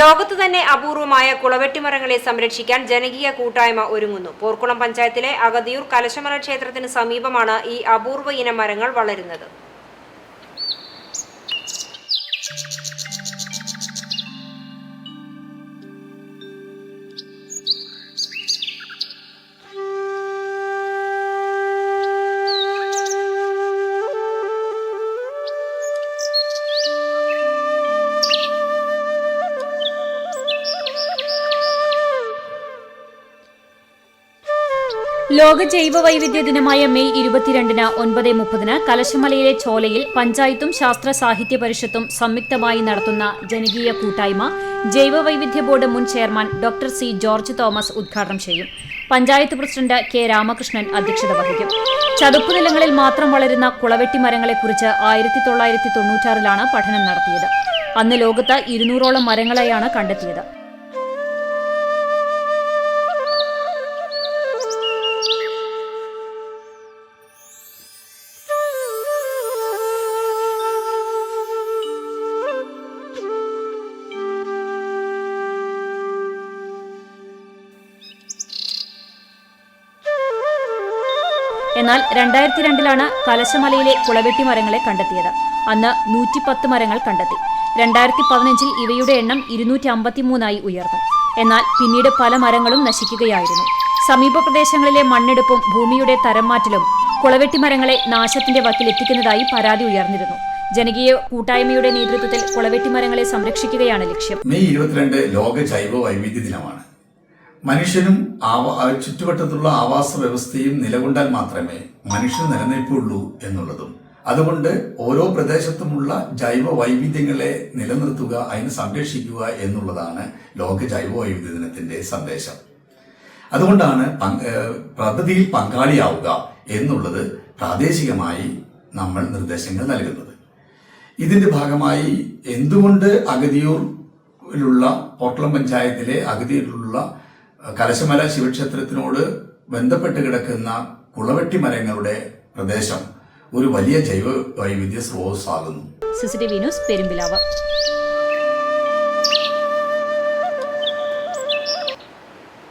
ലോകത്തു തന്നെ അപൂർവമായ കുളവെട്ടിമരങ്ങളെ സംരക്ഷിക്കാൻ ജനകീയ കൂട്ടായ്മ ഒരുങ്ങുന്നു. പോർക്കുളം പഞ്ചായത്തിലെ അഗതിയൂർ കലശമല ക്ഷേത്രത്തിന് സമീപമാണ് ഈ അപൂർവ ഇനം മരങ്ങൾ വളരുന്നത്. ലോക ജൈവ വൈവിധ്യ ദിനമായ മെയ് ഇരുപത്തിരണ്ടിന് ഒൻപത് മുപ്പതിന് കലശമലയിലെ ചോലയിൽ പഞ്ചായത്തും ശാസ്ത്ര സാഹിത്യ പരിഷത്തും സംയുക്തമായി നടത്തുന്ന ജനകീയ കൂട്ടായ്മ ജൈവ വൈവിധ്യ ബോർഡ് മുൻ chairman doctor C George Thomas ഉദ്ഘാടനം ചെയ്യും. പഞ്ചായത്ത് പ്രസിഡന്റ് കെ രാമകൃഷ്ണൻ അധ്യക്ഷത വഹിക്കും. ചതുപ്പ് നിലങ്ങളിൽ മാത്രം വളരുന്ന കുളവെട്ടി മരങ്ങളെക്കുറിച്ച് ആയിരത്തി തൊള്ളായിരത്തി തൊണ്ണൂറ്റാറിലാണ് പഠനം നടത്തിയത്. അന്ന് ലോകത്ത് ഇരുന്നൂറോളം മരങ്ങളെയാണ് കണ്ടെത്തിയത്. എന്നാൽ രണ്ടായിരത്തി രണ്ടിലാണ് കലശമലയിലെ കുളവെട്ടി മരങ്ങളെ കണ്ടെത്തിയത്. അന്ന് നൂറ്റിപ്പത്ത് മരങ്ങൾ കണ്ടെത്തി. രണ്ടായിരത്തി പതിനഞ്ചിൽ ഇവയുടെ എണ്ണം ഇരുന്നൂറ്റി അമ്പത്തിമൂന്നായി ഉയർന്നു. എന്നാൽ പിന്നീട് പല മരങ്ങളും നശിക്കുകയായിരുന്നു. സമീപ പ്രദേശങ്ങളിലെ മണ്ണെടുപ്പും ഭൂമിയുടെ തരംമാറ്റലും കുളവെട്ടി മരങ്ങളെ നാശത്തിന്റെ വക്കിലെത്തിക്കുന്നതായി പരാതി ഉയർന്നിരുന്നു. ജനകീയ കൂട്ടായ്മയുടെ നേതൃത്വത്തിൽ കുളവെട്ടി മരങ്ങളെ സംരക്ഷിക്കുകയാണ് ലക്ഷ്യം. മെയ് ഇരുപത്തിരണ്ട് ലോക ജൈവ വൈവിധ്യ ദിനമാണ്. മനുഷ്യനും ചുറ്റുവട്ടത്തുള്ള ആവാസ വ്യവസ്ഥയും നിലകൊണ്ടാൽ മാത്രമേ മനുഷ്യൻ നിലനിൽപ്പുള്ളൂ എന്നുള്ളതും. അതുകൊണ്ട് ഓരോ പ്രദേശത്തുമുള്ള ജൈവ വൈവിധ്യങ്ങളെ നിലനിർത്തുക അതിനെ സംരക്ഷിക്കുക എന്നുള്ളതാണ് ലോക ജൈവ വൈവിധ്യ ദിനത്തിന്റെ സന്ദേശം. അതുകൊണ്ടാണ് പദ്ധതിയിൽ പങ്കാളിയാവുക എന്നുള്ളത് പ്രാദേശികമായി നമ്മൾ നിർദ്ദേശങ്ങൾ നൽകുന്നത്. ഇതിന്റെ ഭാഗമായി എന്തുകൊണ്ട് അഗതിയൂരിലുള്ള പോട്ടളം പഞ്ചായത്തിലെ അഗതിയൂരിലുള്ള അഹ്, കലശമല ശിവക്ഷേത്രത്തിനോട് ബന്ധപ്പെട്ട് കിടക്കുന്ന കുളവെട്ടി മരങ്ങളുടെ പ്രദേശം ഒരു വലിയ ജൈവ വൈവിധ്യ സ്രോതസ്സാകുന്നു. CCTV news Perumpilavu.